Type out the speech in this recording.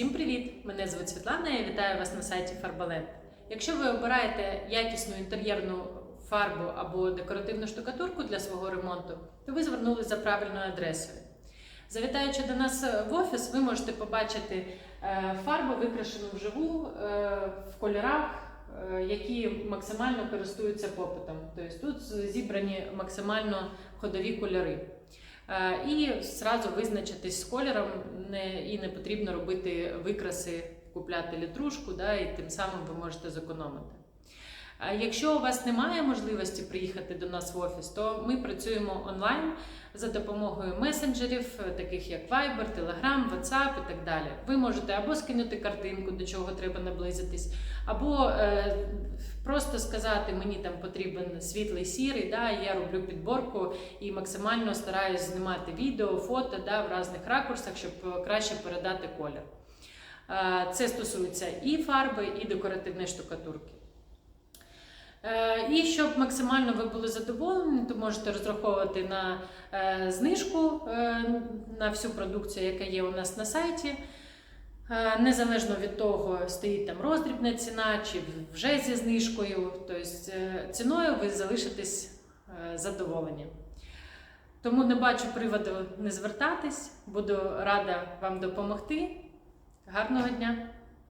Всім привіт! Мене звуть Світлана. Я вітаю вас на сайті Фарбалет. Якщо ви обираєте якісну інтер'єрну фарбу або декоративну штукатурку для свого ремонту, то ви звернулись за правильною адресою. Завітаючи до нас в офіс, ви можете побачити е, фарбу, викрашену вживу е, в кольорах, е, які максимально користуються попитом. Тобто тут зібрані максимально ходові кольори. Е, І зразу визначитись з кольором не, і не потрібно робити викраси, купляти літрушку, да, і тим самим ви можете зекономити. Якщо у вас немає можливості приїхати до нас в офіс, то ми працюємо онлайн за допомогою месенджерів, таких як Viber, Telegram, WhatsApp і так далі. Ви можете або скинути картинку, до чого треба наблизитись, або е, просто сказати, мені там потрібен світлий сірий, да, я роблю підборку і максимально стараюсь знімати відео, фото да, в різних ракурсах, щоб краще передати колір. Е, Це стосується і фарби, і декоративної штукатурки. Е, І щоб максимально ви були задоволені, то можете розраховувати на е, знижку е, на всю продукцію, яка є у нас на сайті. Незалежно від того, стоїть там роздрібна ціна чи вже зі знижкою, тобто ціною ви залишитесь задоволені. Тому не бачу приводу не звертатись, буду рада вам допомогти. Гарного дня!